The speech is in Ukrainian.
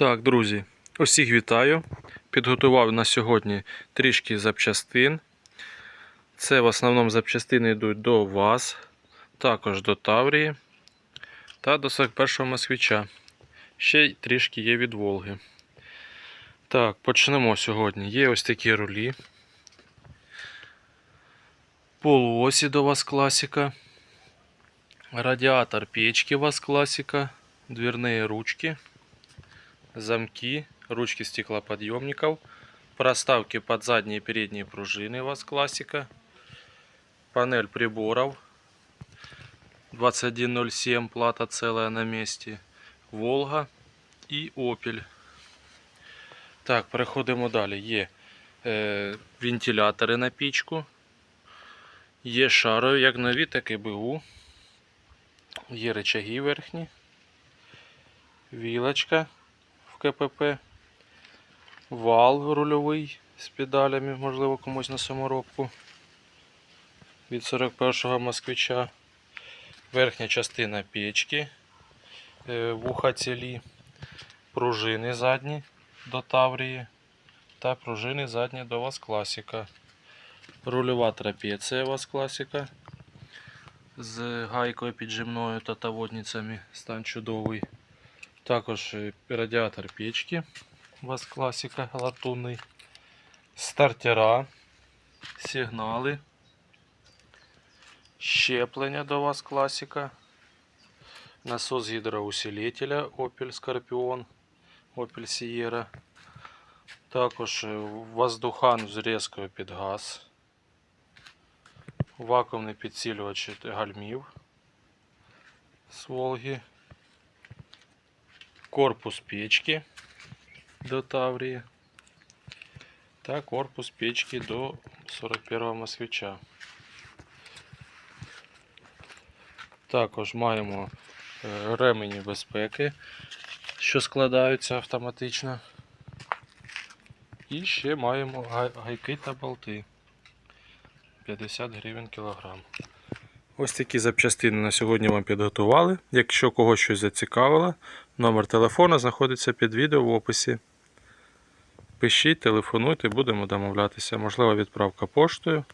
Так, друзі, усіх вітаю. Підготував на сьогодні трішки запчастин. Це в основному запчастини йдуть до ВАЗ, також до Таврії та до 41-го москвича. Ще й трішки є від Волги. Так, почнемо сьогодні. Є ось такі рулі. Полуосі до вас класика. Радиатор печки вас классика. Дверные ручки Замки. Ручки стеклоподъемников. Проставки под задние и передние пружины вас классика. Панель приборов. 2107 плата целая на месте. Волга і Opel. Так, переходимо далі. Є е, вентилятори на пічку. Є шарові, як нові, так і БУ. Є рычаги верхні. Вілочка в КПП. Вал рульовий з педалями, можливо, комусь на саморобку. Від 41-го москвича. Верхня частина печки. е, Вуха цілі. Пружини задні до Таврії. Та пружини задні до вас класика. Рульова трапеція вас класика. З гайкою піджимною та таводницями. Стан чудовий. Також е, радіатор печки. У вас класика латунний. Стартера. Сигнали. Щеплення до вас класика. Насос гідроусилителя Opel Scorpion. Opel Sierra. Також е, воздухан з під газ. Вакуумний підсилювач гальмів з Волги. Корпус печки до Таврії. Та корпус печки до 41-го москвича. Також маємо е, ремені безпеки, що складаються автоматично. І ще маємо гайки та болти. 50 гривень кілограм. Ось такі запчастини на сьогодні вам підготували. Якщо когось щось зацікавило, номер телефона знаходиться під відео в описі. Пишіть, телефонуйте, будемо домовлятися. Можливо, відправка поштою.